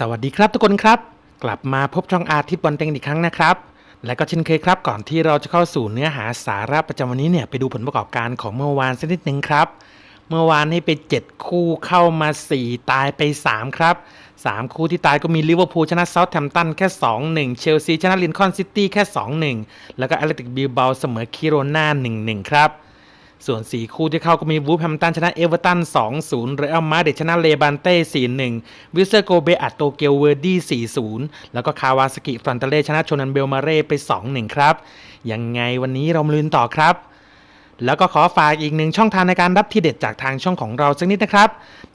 สวัสดีครับทุกคนครับ กลับมาพบช่องอาทิตย์วันเต็งอีกครั้งนะครับ และก็เช่นเคยครับก่อนที่เราจะเข้าสู่เนื้อหาสาระประจำวันนี้เนี่ยไปดูผลประกอบการของเมื่อวานสักนิดหนึ่งครับ เมื่อวานให้ไป 7 คู่เข้ามา 4 ตายไป 3 ครับ 3 คู่ที่ตายก็มีลิเวอร์พูลชนะเซาท์แฮมป์ตันแค่ 2-1 เชลซีชนะลินคอล์นซิตี้แค่ 2-1 แล้วก็แอตเลติกบิลเบาเสมอคิโรนา1-1 ครับ ส่วน 4 คู่ที่เข้าก็มีวูฟแฮมตันชนะเอเวอร์ตัน 2-0 เรอัลมาดริดชนะเลบันเต้ 4-1 วิสเซอร์โกเบอัดโตเกียวเวอร์ดี้ 4-0 แล้วก็คาวาสกิฟรอนเตเลชนะโชนันเบลมาเร่ไป 2-1 ครับ ยังไงวันนี้เรามาลุ้นต่อครับแล้วก็ขอฝากอีกหนึ่งช่องทางในการรับทีเด็ดจากทางช่องของเราสักนิดนะครับ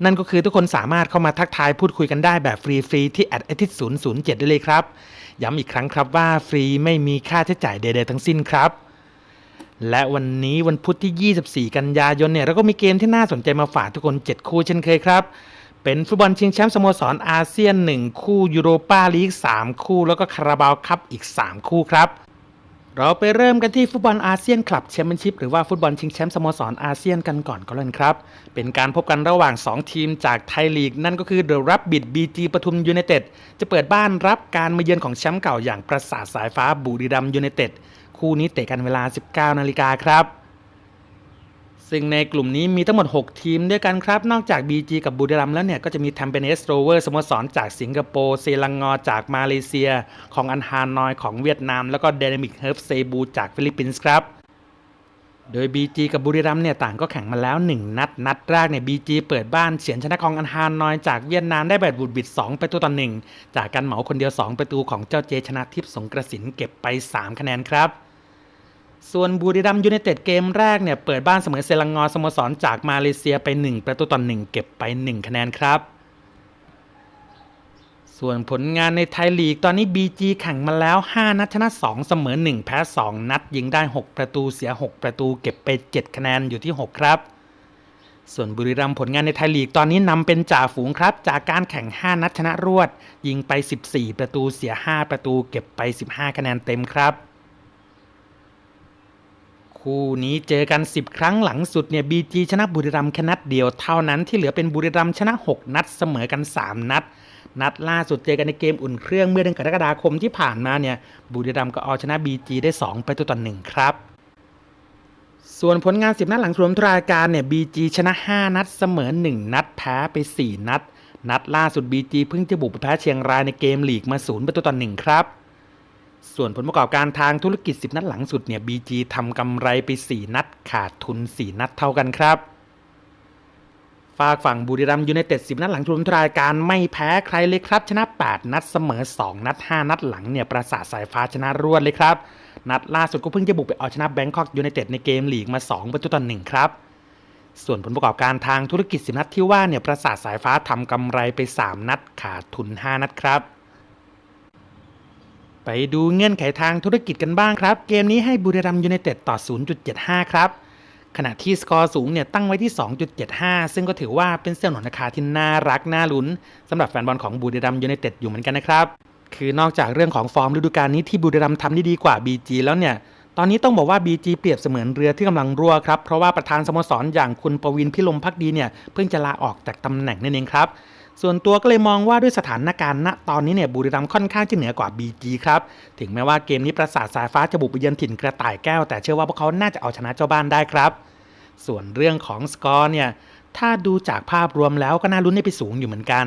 นั่นก็คือทุกคนสามารถเข้ามาทักทายพูดคุยกันได้แบบฟรีๆที่ a อ a t i t 007 ได้เลยครับ ย้ำอีกครั้งครับว่าฟรีไม่มีค่าใช้จ่ายใดๆทั้งสิ้นครับ และวันนี้วันพุธที่ 24 กันยายนเนี่ยเราก็มีเกมที่น่าสนใจมาฝากทุกคน 7 คู่เช่นเคยครับ เป็นฟุตบอลชิงแชมป์สโมสรอาเซียน 1 คู่ยูโรปาลีก 3 คู่ แล้วก็คาราบาวคัพอีก 3 คู่ครับ เราไปเริ่มกันที่ฟุตบอลอาเซียนคลับแชมเปี้ยนชิพหรือว่าฟุตบอลชิงแชมป์สโมสรอาเซียนกันก่อนก็แล้วกันครับ เป็นการพบกันระหว่าง 2 ทีมจากไทยลีก นั่นก็คือเดอะรับบิดบีจีปทุมยูไนเต็ดจะเปิดบ้านรับการมาเยือนของแชมป์เก่าอย่างประสาทสายฟ้าบุรีรัมย์ยูไนเต็ด คู่นี้เตะกันเวลา 19 นาฬิกาครับ ซึ่งในกลุ่มนี้มีทั้งหมด 6 ทีมด้วยกันครับ นอกจาก BG กับบุรีรัมย์แล้วเนี่ย ก็จะมี t ทมเปเนสโรเวอร์สโมสรจากสิงคโปร์เซลังงอจากมาเลเซีย ของอันฮานอยของเวียดนาม แล้วก็เดนมิกเฮิร์ฟเซบูจากฟิลิปปินส์ครับโดย BG กับบุรีรัมเนี่ยต่างก็แข่งมาแล้ว 1 นัด นัดแรกเนี่ย BG เปิดบ้านเฉียนชนะของอันฮานอยจากเวียดนามได้แบบบุดบิด 2 ประตูต่อหนึ่งจากการเหมาคนเดียว 2 ประตูของเจ้าเจชนะทิพย์สงกระสินเก็บไป 3 คะแนนครับ ส่วนบุรีรัมยูไนเต็ดเกมแรกเนี่ยเปิดบ้านเสมอเซลังงอสโมสรจากมาเลเซียไป 1 ประตูต่อ1เก็บไป 1 คะแนนครับ ส่วนผลงานในไทยลีกตอนนี้ BG แข่งมาแล้ว 5 นัดชนะ 2 เสมอ 1 แพ้ 2 นัดยิงได้ 6 ประตูเสีย 6 ประตูเก็บไป 7 คะแนนอยู่ที่ 6 ครับ ส่วนบุรีรัมผลงานในไทยลีกตอนนี้นำเป็นจ่าฝูงครับ จากการแข่ง 5 นัดชนะรวด ยิงไป 14 ประตูเสีย 5 ประตู เก็บไป 15 คะแนนเต็มครับ คู่นี้เจอกัน 10 ครั้งหลังสุดเนี่ย BG ชนะบุรีรัมย์แค่นัดเดียวเท่านั้นที่เหลือเป็นบุรีรัมย์ชนะ 6 นัดเสมอกัน 3 นัด นัดล่าสุดเจอกันในเกมอุ่นเครื่องเมื่อเดือนกรกฎาคมที่ผ่านมาเนี่ยบุรีรัมย์ก็เอาชนะ BG ได้2ประตูต่อ1ครับส่วนผลงาน10นัดหลังรวมทรายการเนี่ย BG ชนะ 5 นัดเสมอ 1 นัดแพ้ไป 4 นัด นัดล่าสุด BG เพิ่งจะบุกไปแพ้เชียงรายในเกมลีกมา0ประตูต่อ1ครับ ส่วนผลประกอบการทางธุรกิจ 10 นัดหลังสุดเนี่ย BG ทำกำไรไป 4 นัดขาดทุน 4 นัดเท่ากันครับฝากฝั่งบุรีรัมย์ยูไนเต็ด10 นัดหลังรวมทุกรายการไม่แพ้ใครเลยครับ ชนะ 8 นัดเสมอ 2 นัด 5 นัดหลังเนี่ยประสาทสายฟ้าชนะรวดเลยครับ นัดล่าสุดก็เพิ่งจะบุกไปเอาชนะแบงคอกยูไนเต็ดในเกมลีกมา 2 ประตูต่อ1ครับส่วนผลประกอบการทางธุรกิจ 10 นัดที่ว่าเนี่ยประสาทสายฟ้าทำกำไรไป 3 นัดขาดทุน 5 นัดครับ ไปดูเงื่อนไขทางธุรกิจกันบ้างครับ เกมนี้ให้บุรีรัมยูไนเต็ดต่อ 0.75 ครับ ขณะที่สกอร์สูงเนี่ยตั้งไว้ที่ 2.75 ซึ่งก็ถือว่าเป็นเส้นหนุนราคาที่น่ารักน่าลุ้นสำหรับแฟนบอลของบุรีรัมยูไนเต็ดอยู่เหมือนกันนะครับ คือนอกจากเรื่องของฟอร์มฤดูกาลนี้ที่บุรีรัมทำได้ดีกว่า BG แล้วเนี่ยตอนนี้ต้องบอกว่า BG เปรียบเสมือนเรือที่กำลังรั่วครับ เพราะว่าประธานสโมสรอย่างคุณประวินพิลมพักดีเนี่ย เพิ่งจะลาออกจากตำแหน่งนั่นเองครับ ส่วนตัวก็เลยมองว่าด้วยสถานการณ์ณตอนนี้เนี่ยบุรีรัมย์ค่อนข้างจะเหนือกว่า BG ครับ ถึงแม้ว่าเกมนี้ประสาทสายฟ้าจะบุกไปเยือนถิ่นกระต่ายแก้ว แต่เชื่อว่าพวกเขาน่าจะเอาชนะเจ้าบ้านได้ครับ ส่วนเรื่องของสกอร์เนี่ยถ้าดูจากภาพรวมแล้วก็น่าลุ้นให้ไปสูงอยู่เหมือนกัน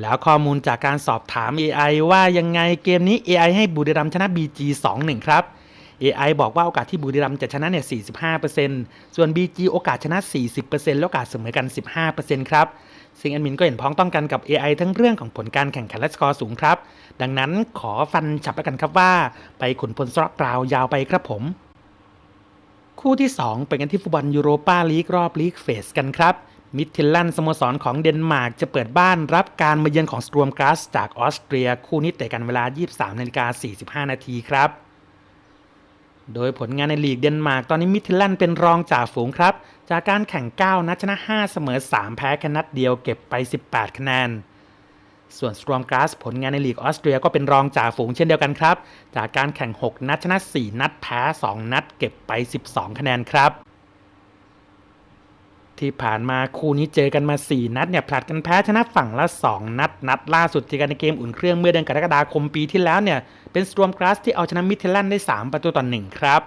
แล้วข้อมูลจากการสอบถาม AI ว่ายังไงเกมนี้ AI ให้บุรีรัมย์ชนะ BG 2-1 ครับ AI บอกว่าโอกาสที่บุรีรัมย์จะชนะเนี่ย 45%ส่วน BG โอกาสชนะ 40%และโอกาสเสมอกัน 15%ครับ ซึ่งแอดมินก็เห็นพ้องต้องกันกับ AI ทั้งเรื่องของผลการแข่งขันและสกอร์สูงครับ ดังนั้นขอฟันฉับแล้วกันครับว่า ไปขุนพลสระกราวยาวไปครับผม คู่ที่ 2 เป็นกันที่ฟุตบอลยูโรปาลีกรอบลีกเฟสกันครับมิดทิลแลนสโมสรของเดนมาร์กจะเปิดบ้านรับการมาเยือนของสตรวมกราสจากออสเตรีย คู่นี้เตะกันเวลา 23นาฬิกา45นาทีครับ โดยผลงานในลีกเดนมาร์กตอนนี้มิทิลันเป็นรองจ่าฝูงครับ จากการแข่ง 9 นัดชนะ 5 เสมอ 3 แพ้แค่นัดเดียวเก็บไป 18 คะแนน ส่วนสตรอมกราสผลงานในลีกออสเตรียก็เป็นรองจ่าฝูงเช่นเดียวกันครับ จากการแข่ง 6 นัดชนะ 4 นัดแพ้ 2 นัดเก็บไป 12 คะแนนครับ ที่ผ่านมาคู่นี้เจอกันมา 4 นัดเนี่ยผลัดกันแพ้ชนะฝั่งละ 2 นัด นัดล่าสุดเจอกันในเกมอุ่นเครื่องเมื่อเดือนกรกฎาคมปีที่แล้วเนี่ยเป็นสตรอมกราสที่เอาชนะมิเทลแลนด์ได้ 3 ประตูต่อ1ครับ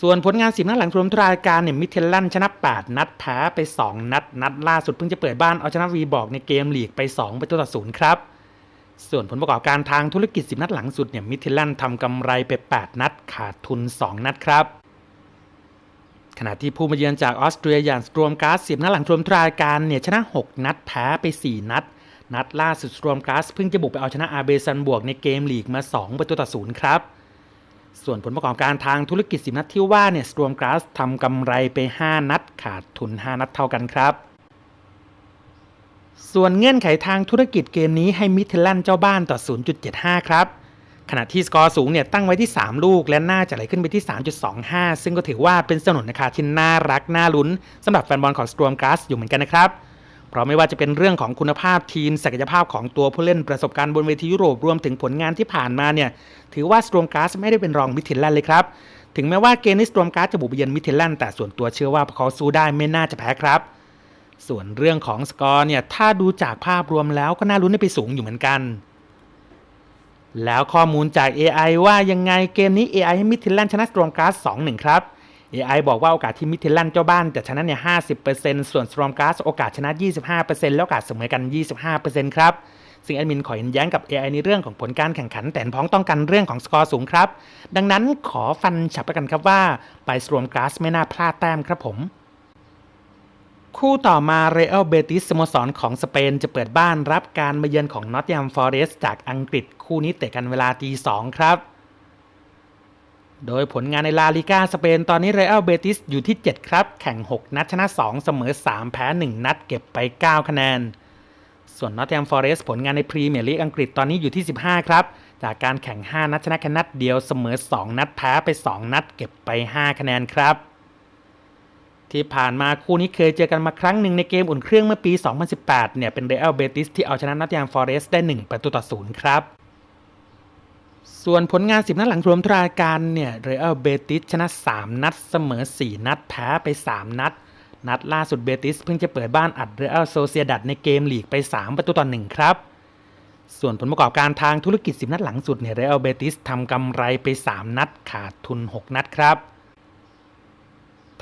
ส่วนผลงานสิบนัดหลังรวมทุกรายการเนี่ยมิเทลแลนด์ชนะ 8 นัดแพ้ไป 2 นัด นัดล่าสุดเพิ่งจะเปิดบ้านเอาชนะวีบอกในเกมลีกไป 2 ประตูต่อ0ครับส่วนผลประกอบการทางธุรกิจ 10 นัดหลังสุดเนี่ยมิเทลแลนด์ทำกำไรไป 8 นัดขาดทุน 2 นัดครับ ณะที่ผู้มาเยือนจากออสเตรียอย่างสตรอมการ์ส10นัดหลังรวมทรายการเนี่ยชนะ 6 นัดแพ้ไป 4 นัด นัดล่าสุดสตรอมการ์สเพิ่งจะบุกไปเอาชนะอาเบซันบวกในเกมลีกมา 2 ประตูต่อ0ครับ ส่วนผลประกอบการทางธุรกิจ 10 นัดที่ว่าเนี่ยสตรอมการ์สทำกำไรไป 5 นัด ขาดทุน 5 นัดเท่ากันครับส่วนเงื่อนไขทางธุรกิจเกมนี้ให้มิดเทลแลนเจ้าบ้านต่อ 0.75 ครับ ขณะที่สกอร์สูงเนี่ยตั้งไว้ที่ 3 ลูก และน่าจะไหลขึ้นไปที่ 3.25 ซึ่งก็ถือว่าเป็นสนุนราคาที่น่ารักน่าลุ้นสำหรับแฟนบอลของสตรอมก a สอยู่เหมือนกันนะครับเพราะไม่ว่าจะเป็นเรื่องของคุณภาพทีมศักยภาพของตัวผู้เล่นประสบการณ์บนเวทียุโรปรวมถึงผลงานที่ผ่านมาเนี่ยถือว่าสตรอมก a สไม่ได้เป็นรองมิดเทลแลนด์เลยครับถึงแม้ว่าเกมนี้สตรอมก a สจะบุกไปเยือนมิดเทลแลนด์แต่ส่วนตัวเชื่อว่าเขาสู้ได้ไม่น่าจะแพ้ครับ ส่วนเรื่องของสกอร์เนี่ยถ้าดูจากภาพรวมแล้วก็น่าลุ้นให้ไปสูงอยู่เหมือนกัน แล้วข้อมูลจาก AI ว่ายังไงเกมนี้ AI ให้มิดเทลแลนชนะสตรอมการ์ส2-1 ครับ AI บอกว่าโอกาสที่มิดเทลแลนเจ้าบ้านจะชนะเนี่ย 50%ส่วนสตรอมการ์สโอกาสชนะ 25%แล้วโอกาสเสมอกัน 25%ครับ ซึ่งแอดมินขอยืนแยันกับ AI ในเรื่องของผลการแข่งขัน แต่พ้องต้องกันเรื่องของสกอร์สูงครับ ดังนั้นขอฟันฉับประกันครับว่าไปสตรอมการ์สไม่น่าพลาดแต้มครับผม คู่ต่อมาเรอัลเบติสสโมสรของสเปนจะเปิดบ้านรับการมาเยือนของนอตติ h มฟอเรสจากอังกฤษคู่นี้เตะกันเวลาตีสองครับ โดยผลงานในลาลิกาสเปนตอนนี้เรอัลเบติสอยู่ที่ 7 ครับ แข่ง 6 นัดชนะ 2 เสมอ 3 แพ้ 1 นัดเก็บไป 9 คะแนน ส่วนนอตติ h มฟอเรสผลงานในพรีเมียร์ลีกอังกฤษตอนนี้อยู่ที่ 15 ครับ จากการแข่ง 5 นัดชนะแค่นัดเดียวเสมอ 2 นัดแพ้ไป 2 นัดเก็บไป 5 คะแนนครับ ที่ผ่านมาคู่นี้เคยเจอกันมาครั้งหนึ่งในเกมอุ่นเครื่องเมื่อปี 2018 เนี่ยเป็นเรอัลเบติสที่เอาชนะนอตติ h มฟอเรสได้ 1 ประตูต่อ0ครับ ส่วนผลงาน 10 นัดหลังรวมทราการเนี่ยเรอัลเบติสชนะ 3 นัดเสมอ 4 นัดแพ้ไป 3 นัด นัดล่าสุดเบติสเพิ่งจะเปิดบ้านอัดเรอัลโซเซียดัดในเกมลีกไป 3 ประตูต่อ1ครับส่วนผลประกอบการทางธุรกิจ 10 นัดหลังสุดเนี่ยเรอัลเบติสทำกำไรไป 3 นัดขาดทุน 6 นัดครับ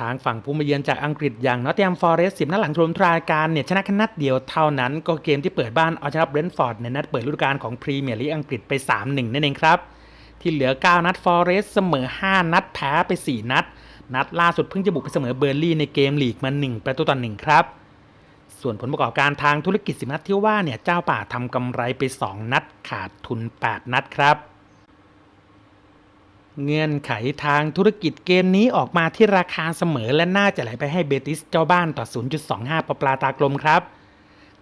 ทางฝั่งผู้มาเยือนจากอังกฤษอย่างนอตติ h มฟอเรสต์10นัดหลังรวมทุกรายการเนี่ยชนะแค่นัดเดียวเท่านั้นก็เกมที่เปิดบ้านเอาชนะเบรนท์ฟอร์ดในนัดเปิดฤดูกาลของพรีเมียร์ลีกอังกฤษไป 3-1 นั่นเองครับ ที่เหลือ 9 นัดฟอเรสต์เสมอ 5 นัดแพ้ไป 4 นัด นัดล่าสุดเพิ่งจะบุกไปเสมอเบอร์ลี่ในเกมลีกมา 1 ประตูต่อ1ครับส่วนผลประกอบการทางธุรกิจ10นัดที่ว่าเนี่ยเจ้าป่าทำกำไรไป 2 นัดขาดทุน 8 นัดครับ เงื่อนไขทางธุรกิจเกมนี้ออกมาที่ราคาเสมอและน่าจะไหลไปให้เบติสเจ้าบ้านต่อ 0.25 ปลาปลาตากลมครับ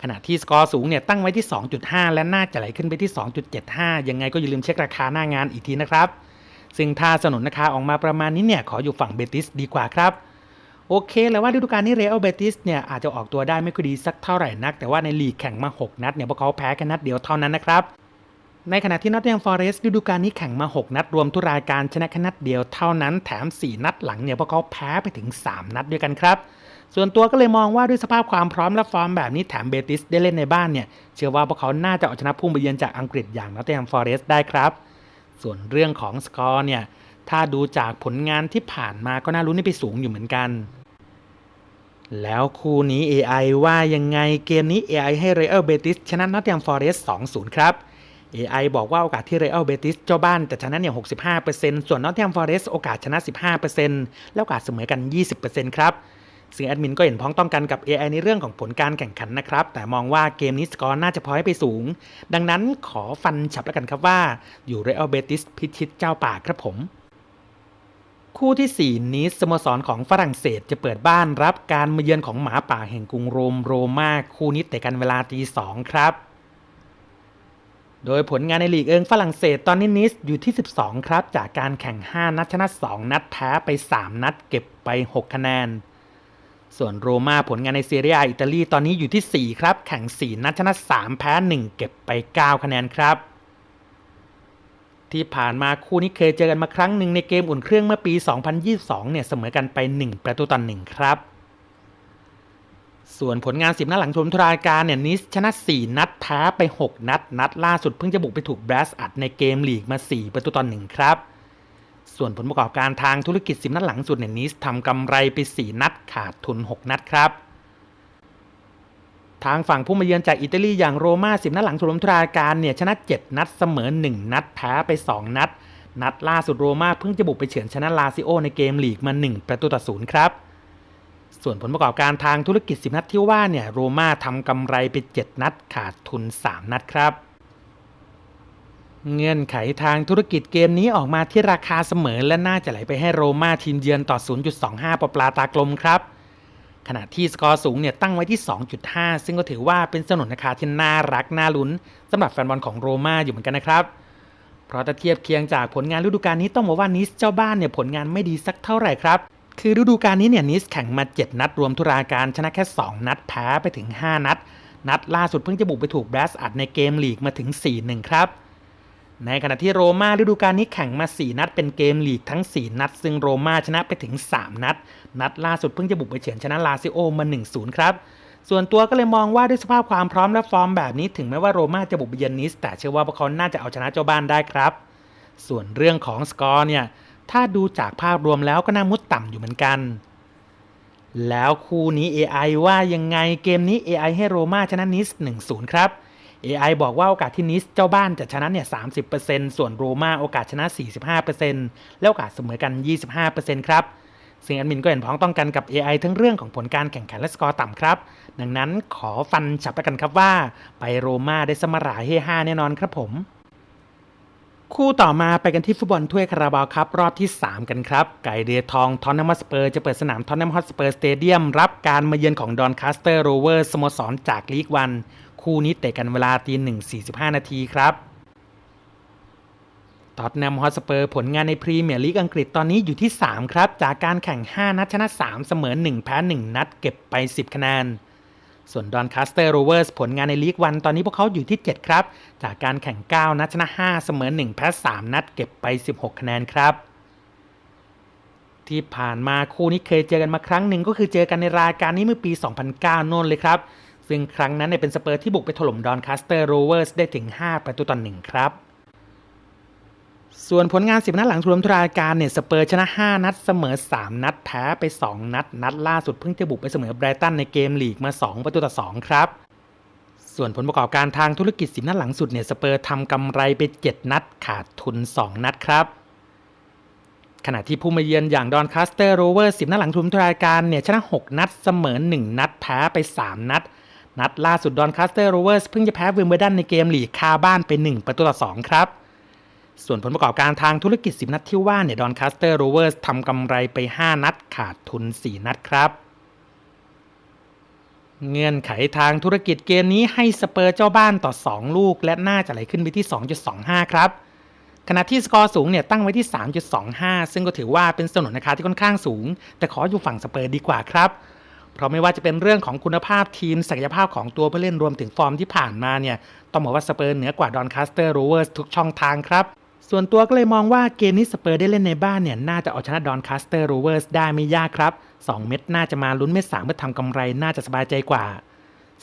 ขณะที่สกอร์สูงเนี่ยตั้งไว้ที่ 2.5 และน่าจะไหลขึ้นไปที่ 2.75 ยังไงก็อย่าลืมเช็คราคาหน้างานอีกทีนะครับ ซึ่งถ้าสนุนราคาออกมาประมาณนี้เนี่ยขออยู่ฝั่งเบติสดีกว่าครับโอเค แล้วว่าฤดูกาลนี้เรอัลเบติสเนี่ยอาจจะออกตัวได้ไม่ค่อยดีสักเท่าไหร่นัก แต่ว่าในลีกแข่งมา 6 นัดเนี่ยพวกเขาแพ้แค่นัดเดียวเท่านั้นนะครับ ในขณะที่นอตติ h มฟอเรสต์ฤดูกาลนี้แข่งมา 6 นัดรวมทุกรายการชนะแค่นัดเดียวเท่านั้นแถม 4 นัดหลังเนี่ยพวกเขาแพ้ไปถึง 3 นัดด้วยกันครับ ส่วนตัวก็เลยมองว่าด้วยสภาพความพร้อมและฟอร์มแบบนี้แถมเบติสได้เล่นในบ้านเนี่ยเชื่อว่าพวกเขาน่าจะเอาชนะผู้มาเยือนจากอังกฤษอย่างนอตติ h มฟอเรสต์ได้ครับ ส่วนเรื่องของสกอร์เนี่ยถ้าดูจากผลงานที่ผ่านมาก็น่ารุ้นให้ไปสูงอยู่เหมือนกันแล้วคู่นี้ AI ว่ายังไงเกมนี้ AI ให้ Real Betis ชนะ Nottingham Forest 2-0 ครับ AI บอกว่าโอกาสที่ Real Betis เจ้าบ้านจะชนะเนี่ย 65%ส่วน Nottingham Forest โอกาสชนะ 15%แล้วโอกาสเสมอกัน 20%ครับซึ่งแอดมินก็เห็นพ้องต้องกันกับ AI ในเรื่องของผลการแข่งขันนะครับ แต่มองว่าเกมนี้สกอร์น่าจะพอให้ไปสูง ดังนั้นขอฟันฉับแล้วกันครับว่า อยู่ Real Betis พิชิตเจ้าป่าครับผม คู่ที่ 4 นี้สโมสรของฝรั่งเศสจะเปิดบ้านรับการมาเยือนของหมาป่าแห่งกรุงโรมโรมาคู่นี้เตะกันเวลาตีสองครับ โดยผลงานในลีกเอิงฝรั่งเศสตอนนี้นิสอยู่ที่ 12 ครับ จากการแข่ง 5 นัดชนะ 2 นัดแพ้ไป 3 นัดเก็บไป 6 คะแนน ส่วนโรม่าผลงานในเซเรียอิตาลีตอนนี้อยู่ที่ 4 ครับ แข่ง 4 นัดชนะ 3 แพ้ 1 เก็บไป 9 คะแนนครับ ที่ผ่านมาคู่นี้เคยเจอกันมาครั้งหนึ่งในเกมอุ่นเครื่องเมื่อปี 2022 เนี่ยเสมอกันไป 1 ประตูต่อ1ครับ ส่วนผลงาน10นัดหลังชมทรายการเนี่ยนิสชนะ4นัดแพ้ไป 6 นัด นัดล่าสุดเพิ่งจะบุกไปถูกแบรสอัดในเกมลีกมา 4 ประตูต่อ1ครับ ส่วนผลประกอบการทางธุรกิจ10นัดหลังสุดเนี่ยนิสทำกำไรไป 4 นัดขาดทุน 6 นัดครับ ทางฝั่งผู้มาเยือนจากอิตาลีอย่างโรม่า10นัดหลังชมทรายการเนี่ยชนะ 7 นัดเสมอ 1 นัดแพ้ไป 2 นัด นัดล่าสุดโรม่าเพิ่งจะบุกไปเฉือนชนะลาซิโอในเกมลีกมา 1 ประตูต่อ0ครับ ส่วนผลประกอบการทางธุรกิจ 10 นัดที่ว่าเนี่ยโรม่าทำกำไรไป 7 นัดขาดทุน 3 นัดครับ เงื่อนไขทางธุรกิจเกมนี้ออกมาที่ราคาเสมอและน่าจะไหลไปให้โรม่าทีมเยือนต่อ 0.25ปอปลาตากลมครับ ขณะที่สกอร์สูงเนี่ยตั้งไว้ที่ 2.5 ซึ่งก็ถือว่าเป็นสนนราคาที่น่ารักน่าลุ้นสำหรับแฟนบอลของโรม่าอยู่เหมือนกันนะครับเพราะถ้าเทียบเคียงจากผลงานฤดูกาลนี้ต้องบอกว่านิสเจ้าบ้านเนี่ยผลงานไม่ดีสักเท่าไหร่ครับ คือฤดูกาลนี้เนี่ยนิสแข่งมา 7 นัดรวมทุราการชนะแค่ 2 นัดแพ้ไปถึง 5 นัด นัดล่าสุดเพิ่งจะบุกไปถูกแบรสอัดในเกมลีกมาถึง 4-1 ครับ ในขณะที่โรม่าฤดูกาลนี้แข่งมา 4 นัดเป็นเกมลีกทั้ง 4 นัด ซึ่งโรม่าชนะไปถึง 3 นัด นัดล่าสุดเพิ่งจะบุกไปเฉือนชนะลาซิโอมา 1-0 ครับส่วนตัวก็เลยมองว่าด้วยสภาพความพร้อมและฟอร์มแบบนี้ถึงแม้ว่าโรม่าจะบุกไปเยือนนิสแต่เชื่อว่าพวกเขาน่าจะเอาชนะเจ้าบ้านได้ครับ ส่วนเรื่องของสกอร์เนี่ย ถ้าดูจากภาพรวมแล้วก็น่ามุดต่ำอยู่เหมือนกัน แล้วคู่นี้ AI ว่ายังไงเกมนี้ AI ให้โรม่าชนะนิส 1-0 ครับ AI บอกว่าโอกาสที่นิสเจ้าบ้านจะชนะเนี่ย 30%ส่วนโรม่าโอกาสชนะ 45%และโอกาสเสมอกัน 25%ครับซึ่งแอดมินก็เห็นพ้องต้องกันกับ AI ทั้งเรื่องของผลการแข่งขันและสกอร์ต่ำครับ ดังนั้นขอฟันฉับไปกันครับว่า ไปโรม่าได้สมราเฮห้าแน่นอนครับผม คู่ต่อมาไปกันที่ฟุตบอลถ้วยคาราบาวครับ รอบที่ 3 กันครับ ไก่เดือทองทอนนัมฮอสเปอร์จะเปิดสนามทอนนัมฮอตสเปอร์สเตเดียมรับการมาเยือนของดอนคาสเตอร์โรเวอร์สโมสรจากลีกวัน คู่นี้เตะกันเวลาตีหนึ่งสี่สิบห้านาทีครับตอตแนมฮอตสเปอร์ผลงานในพรีเมียร์ลีกอังกฤษตอนนี้อยู่ที่ 3 ครับ จากการแข่ง 5 นัดชนะ 3 เสมอ 1 แพ้ 1 นัดเก็บไป 10 คะแนน ส่วนดอนคาสเตอร์โรเวอร์สผลงานในลีกวันตอนนี้พวกเขาอยู่ที่ 7 ครับ จากการแข่ง 9 นัดชนะ 5 เสมอ 1 แพ้ 3 นัดเก็บไป 16 คะแนนครับ ที่ผ่านมาคู่นี้เคยเจอกันมาครั้งหนึ่งก็คือเจอกันในรายการนี้เมื่อปี 2009โน่นเลยครับ ซึ่งครั้งนั้นเป็นสเปอร์ที่บุกไปถล่มดอนคาสเตอร์โรเวอร์สได้ถึง 5 ประตูต่อ1ครับ ส่วนผลงาน 10 นัดหลังรวมทุรายการเนี่ยสเปอร์ชนะ 5 นัดเสมอ 3 นัดแพ้ไป 2 นัด นัดล่าสุดเพิ่งจะบุกไปเสมอไบรตันในเกมลีกมา 2 ประตูต่อ 2 ครับ ส่วนผลประกอบการทางธุรกิจ 10 นัดหลังสุดเนี่ยสเปอร์ทำกำไรไป 7 นัดขาดทุน 2 นัดครับ ขณะที่ผู้มาเยือนอย่างดอนคาสเตอร์โรเวอร์ 10 นัดหลังรวมทุรายการเนี่ยชนะ 6 นัดเสมอ 1 นัดแพ้ไป 3 นัด นัดล่าสุดดอนคาสเตอร์โรเวอร์เพิ่งจะแพ้เวมเบลดันในเกมลีกคาบ้านไป 1 ประตูต่อ 2 ครับ ส่วนผลประกอบการทางธุรกิจ 10 นัดที่ว่าเนี่ยดอนคาสเตอร์โรเวอร์สทำกำไรไป 5 นัดขาดทุน 4 นัดครับเงื่อนไขทางธุรกิจเกมนี้ให้สเปอร์เจ้าบ้านต่อ 2 ลูก และน่าจะไหลขึ้นไปที่ 2.25 ครับ ขณะที่สกอร์สูงเนี่ยตั้งไว้ที่ 3.25 ซึ่งก็ถือว่าเป็นสนุนราคาที่ค่อนข้างสูง แต่ขออยู่ฝั่งสเปอร์ดีกว่าครับ เพราะไม่ว่าจะเป็นเรื่องของคุณภาพทีมศักยภาพของตัวผู้เล่นรวมถึงฟอร์มที่ผ่านมาเนี่ยต้องบอกว่าสเปอร์เหนือกว่าดอนคาสเตอร์โรเวอร์สทุกช่องทางครับ ส่วนตัวก็เลยมองว่าเกมนี้สเปอร์ได้เล่นในบ้านเนี่ย น่าจะเอาชนะดอนคาสเตอร์โรเวอร์สได้ไม่ยากครับ 2 เม็ดน่าจะมาลุ้นเม็ดสามเพื่อทำกำไรน่าจะสบายใจกว่า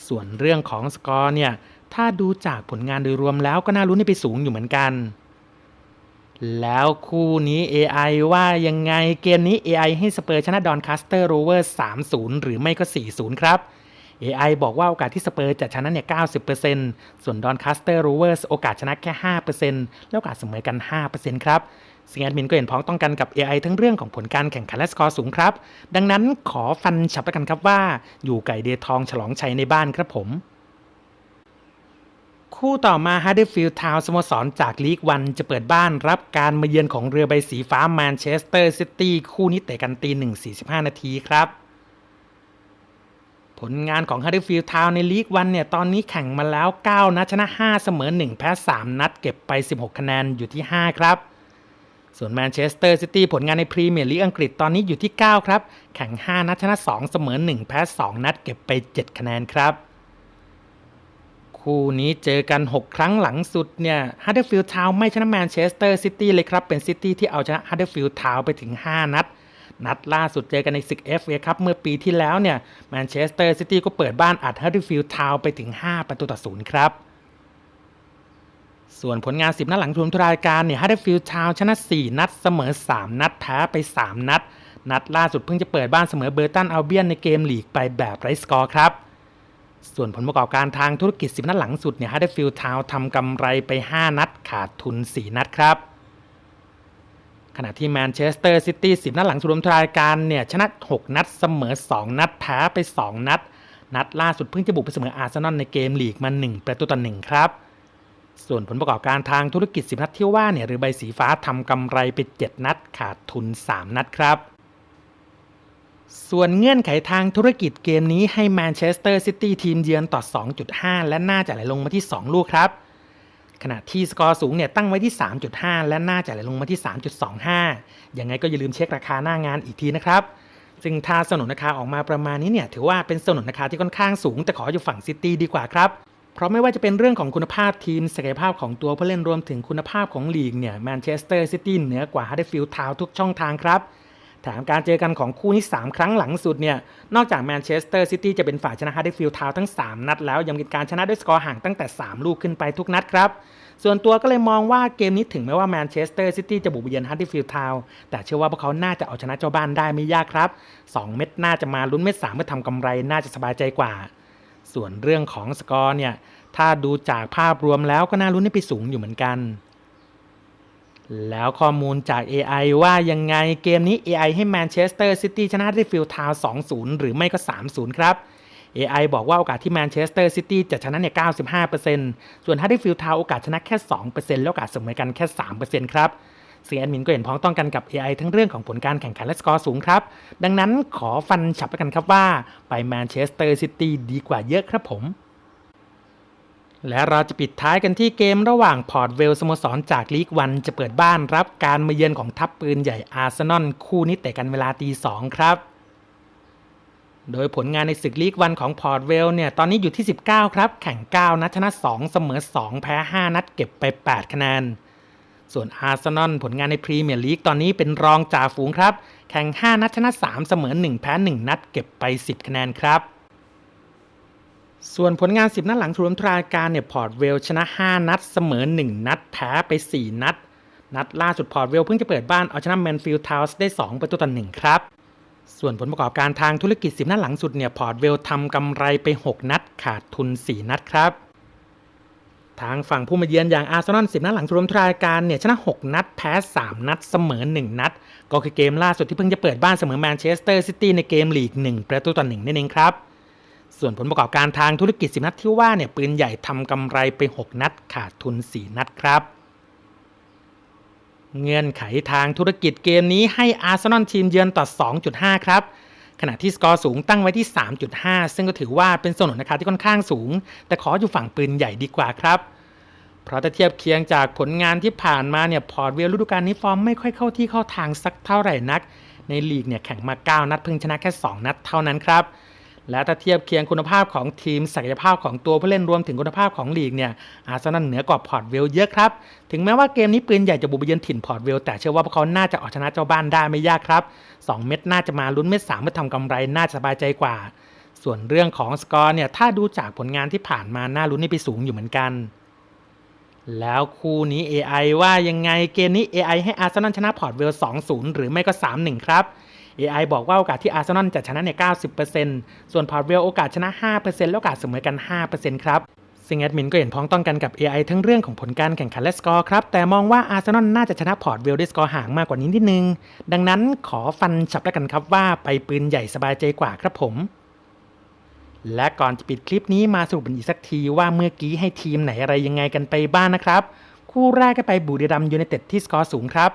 ส่วนเรื่องของสกอร์เนี่ย ถ้าดูจากผลงานโดยรวมแล้วก็น่าลุ้นให้ไปสูงอยู่เหมือนกัน แล้วคู่นี้ AI ว่ายังไงเกมนี้ AI ให้สเปอร์ชนะดอนคาสเตอร์โรเวอร์3-0 หรือไม่ก็ 4-0 ครับ AI บอกว่าโอกาสที่สเปอร์จะชนะเนี่ย 90%ส่วนดอนคาสเตอร์โรเวอร์สโอกาสชนะแค่ 5%แล้วโอกาสเสมอกัน 5%ครับซึ่งแอดมินก็เห็นพ้องต้องกันกับ AI ทั้งเรื่องของผลการแข่งขันและสกอร์สูงครับ ดังนั้นขอฟันฉับไปกันครับว่า อยู่ไก่เดทองฉลองชัยในบ้านครับผม คู่ต่อมาฮ u เดฟิลด์ทาวสโมสรจากลีกวันจะเปิดบ้านรับการมาเยือนของเรือใบสีฟ้าแมนเชสเตอร์ซิตี้คู่นี้เตะกันตีหนึ่งสี่สิบห้านาทีครับ ผลงานของฮ u เด r ฟิลด์ทาวในลีกวันเนี่ยตอนนี้แข่งมาแล้ว 9 นัดชนะ 5 เสมอ 1 แพ้ 3 นัดเก็บไป 16 คะแนนอยู่ที่ 5 ครับ ส่วนแมนเชสเตอร์ซิตี้ผลงานในพรีเมียร์ลีกอังกฤษตอนนี้อยู่ที่ 9 ครับ แข่ง 5 นัดชนะ 2 เสมอ 1 แพ้ 2 นัดเก็บไป 7 คะแนนครับ คู่นี้เจอกัน 6 ครั้งหลังสุดเนี่ยฮัตเดอร์ฟิลด์ทาวไม่ชนะแมนเชสเตอร์ซิตี้เลยครับเป็นซิตี้ที่เอาชนะฮัตเดอร์ฟิลด์ทาวไปถึง 5 นัด นัดล่าสุดเจอกันในศึก FA ครับเมื่อปีที่แล้วเนี่ยแมนเชสเตอร์ซิตี้ก็เปิดบ้านอัดฮัตติฟิลด์ทาวไปถึง 5 ประตูต่อศูนย์ครับส่วนผลงาน 10 นัดหลังรวมทุรายการเนี่ยฮัตติฟิลด์ทาวชนะ 4 นัดเสมอ 3 นัดแพ้ไป 3 นัด นัดล่าสุดเพิ่งจะเปิดบ้านเสมอเบอร์ตันอัลเบียนในเกมลีกไปแบบไร้สกอร์ครับ ส่วนผลประกอบการทางธุรกิจ 10 นัดหลังสุดเนี่ยฮัตเดฟิลด์ทาวทำกำไรไป 5 นัดขาดทุน 4 นัดครับ ขณะที่แมนเชสเตอร์ซิตี้10 นัดหลังรวมรายการเนี่ยชนะ 6 นัดเสมอ 2 นัดแพ้ไป 2 นัด นัดล่าสุดเพิ่งจะบุกไปเสมออาร์เซนอลในเกมลีกมา 1 ประตูต่อ 1 ครับ ส่วนผลประกอบการทางธุรกิจ 10 นัดที่ว่าเนี่ยหรือใบสีฟ้าทำกำไรไป 7 นัดขาดทุน 3 นัดครับส่วนเงื่อนไขทางธุรกิจเกมนี้ให้แมนเชสเตอร์ซิตี้ทีมเยือนต่อ 2.5 และน่าจะไหลลงมาที่ 2 ลูกครับ ขณะที่สกอร์สูงเนี่ยตั้งไว้ที่ 3.5 และน่าจะไหลลงมาที่ 3.25 ยังไงก็อย่าลืมเช็คราคาหน้างานอีกทีนะครับ ซึ่งถ้าสนุนราคาออกมาประมาณนี้เนี่ยถือว่าเป็นสนุนราคาที่ค่อนข้างสูง แต่ขออยู่ฝั่งซิตี้ดีกว่าครับ เพราะไม่ว่าจะเป็นเรื่องของคุณภาพทีมศักยภาพของตัวผู้เล่นรวมถึงคุณภาพของลีกเนี่ยแมนเชสเตอร์ซิตี้เหนือกว่าฮัตเดฟิลด์ทาวทุกช่องทางครับ แถมการเจอกันของคู่นี้ 3 ครั้งหลังสุดเนี่ย นอกจากแมนเชสเตอร์ซิตี้จะเป็นฝ่ายชนะฮัตเดฟิลด์ทาวทั้ง 3 นัดแล้วยังเป็นการชนะด้วยสกอร์ห่างตั้งแต่ 3 ลูกขึ้นไปทุกนัดครับ ส่วนตัวก็เลยมองว่าเกมนี้ถึงแม้ว่าแมนเชสเตอร์ซิตี้จะบุกไปเยือนฮัตเดฟิลด์ทาวแต่เชื่อว่าพวกเขาน่าจะเอาชนะเจ้าบ้านได้ไม่ยากครับ 2 เม็ดน่าจะมาลุ้นเม็ด3เพื่อทำกำไรน่าจะสบายใจกว่า ส่วนเรื่องของสกอร์เนี่ยถ้าดูจากภาพรวมแล้วก็น่าลุ้นให้ไปสูงอยู่เหมือนกัน แล้วข้อมูลจาก AI ว่ายังไงเกมนี้ AI ให้แมนเชสเตอร์ซิตี้ชนะที่ฟิลทาวน์2-0 หรือไม่ก็ 3-0 ครับ AI บอกว่าโอกาสที่แมนเชสเตอร์ซิตี้จะชนะเนี่ย 95%ส่วนฮัตติฟิลทาวโอกาสชนะแค่ 2%แล้วโอกาสเสมอกันแค่ 3%ครับซึ่งแอดมินก็เห็นพ้องต้องกันกับ AI ทั้งเรื่องของผลการแข่งขันและสกอร์สูงครับ ดังนั้นขอฟันฉับแล้กันครับว่า ไปแมนเชสเตอร์ซิตี้ดีกว่าเยอะครับผม และเราจะปิดท้ายกันที่เกมระหว่างพอร์ตเวลสโมสรจากลีกวันจะเปิดบ้านรับการมาเยือนของทัพปืนใหญ่อาร์เซนอลคู่นี้เตะกันเวลาตีสองครับ โดยผลงานในศึกลีกวันของพอร์ตเวลเนี่ยตอนนี้อยู่ที่ 19 ครับ แข่ง 9 นัดชนะ 2 เสมอ 2 แพ้ 5 นัดเก็บไป 8 คะแนน ส่วนอาร์เซนอลผลงานในพรีเมียร์ลีกตอนนี้เป็นรองจ่าฝูงครับ แข่ง 5 นัดชนะ 3 เสมอ 1 แพ้ 1 นัดเก็บไป 10 คะแนนครับ ส่วนผลงาน 10 นัดหลังรวมรายการเนี่ยพอร์ตเวลชนะ 5 นัด เสมอ 1 นัด แพ้ไป 4 นัด นัดล่าสุดพอร์ตเวลเพิ่งจะเปิดบ้านเอาชนะแมนฟิลด์ทาวส์ได้ 2 ประตูต่อ1ครับ ส่วนผลประกอบการทางธุรกิจ 10 นัดหลังสุดเนี่ยพอร์ตเวลทำกำไรไป 6 นัด ขาดทุน 4 นัดครับ ทางฝั่งผู้มาเยือนอย่างอาร์เซนอล 10 นัดหลังรวมรายการเนี่ยชนะ 6 นัด แพ้ 3 นัด เสมอ 1 นัด ก็คือเกมล่าสุดที่เพิ่งจะเปิดบ้านเสมอแมนเชสเตอร์ซิตี้ในเกมลีก 1 ประตูต่อ1นั่นเองครับ ส่วนผลประกอบการทางธุรกิจ 10 นัดที่ว่าเนี่ยปืนใหญ่ทำกำไรไป 6 นัดขาดทุน 4 นัดครับ เงื่อนไขทางธุรกิจเกมนี้ให้อาร์เซนอลทีมเยือนต่อ 2.5 ครับ ขณะที่สกอร์สูงตั้งไว้ที่ 3.5 ซึ่งก็ถือว่าเป็นสนุนราคาที่ค่อนข้างสูง แต่ขออยู่ฝั่งปืนใหญ่ดีกว่าครับเพราะถ้าเทียบเคียงจากผลงานที่ผ่านมาเนี่ยพอร์ตเวลฤดูกาลนี้ฟอร์มไม่ค่อยเข้าที่เข้าทางสักเท่าไหร่นัก ในลีกเนี่ยแข่งมา 9 นัดเพิ่งชนะแค่ 2 นัดเท่านั้นครับ และถ้าเทียบเคียงคุณภาพของทีม ศักยภาพของตัวผู้เล่นรวมถึงคุณภาพของลีกเนี่ยอาร์เซนอลเหนือกว่าพอร์ตเวลเยอะครับ ถึงแม้ว่าเกมนี้ปืนใหญ่จะบุกไปเยือนถิ่นพอร์ตเวลแต่เชื่อว่าพวกเขาน่าจะเอาชนะเจ้าบ้านได้ไม่ยากครับ 2 เม็ดน่าจะมาลุ้นเม็ด3เพื่อทำกำไรน่าสบายใจกว่า ส่วนเรื่องของสกอร์เนี่ยถ้าดูจากผลงานที่ผ่านมาน่าลุ้นให้ไปสูงอยู่เหมือนกันแล้วคู่นี้ AI ว่ายังไงเกมนี้ AI ให้อาร์เซนอลชนะพอร์ตเวล 2-0 หรือไม่ก็ 3-1 ครับ AI บอกว่าโอกาสที่อาร์เซนอลจะชนะเนี่ย 90%ส่วนพอร์ตเวลโอกาสชนะ 5%แล้วโอกาสเสมอกัน 5%ครับซึ่งแอดมินก็เห็นพ้องต้องกันกับ AI ทั้งเรื่องของผลการแข่งขันและสกอร์ครับ แต่มองว่าอาร์เซนอลน่าจะชนะพอร์ตเวลด้วยสกอร์ห่างมากกว่านี้นิดนึง ดังนั้นขอฟันฉับแล้วกันครับว่าไปปืนใหญ่สบายใจกว่าครับผม และก่อนจะปิดคลิปนี้มาสรุปกันอีกสักทีว่าเมื่อกี้ให้ทีมไหนอะไรยังไงกันไปบ้างนะครับ คู่แรกก็ไปบุรีรัมยูไนเต็ดที่สกอร์สูงครับ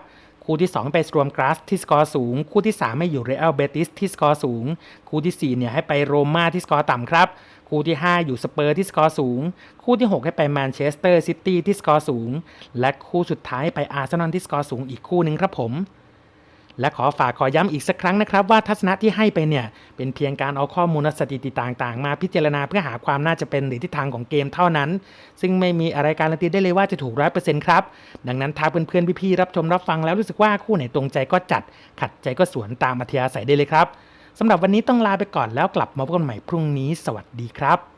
คู่ที่ 2 ไปสตรวมกราสที่สกอร์สูง คู่ที่ 3 ให้อยู่เรอัลเบติสที่สกอร์สูง คู่ที่ 4 เนี่ยให้ไปโรม่าที่สกอร์ต่ำครับ คู่ที่ 5 อยู่สเปอร์ที่สกอร์สูง คู่ที่ 6 ให้ไปแมนเชสเตอร์ซิตี้ที่สกอร์สูง และคู่สุดท้ายไปอาร์เซนอลที่สกอร์สูงอีกคู่หนึ่งครับผม และขอฝากขอย้ำอีกสักครั้งนะครับ ว่าทัศนะที่ให้ไปเนี่ย เป็นเพียงการเอาข้อมูลสถิติต่างๆ มาพิจารณาเพื่อหาความน่าจะเป็นหรือทิศทางของเกมเท่านั้น ซึ่งไม่มีอะไรการันตีได้เลยว่าจะถูกร้อยเปอร์เซ็นต์ครับ ดังนั้นถ้าเพื่อนๆพี่ๆรับชมรับฟังแล้วรู้สึกว่าคู่ไหนตรงใจก็จัด ขัดใจก็สวนตามอัธยาศัยได้เลยครับสำหรับวันนี้ต้องลาไปก่อนแล้วกลับมาพบกันใหม่พรุ่งนี้ สวัสดีครับ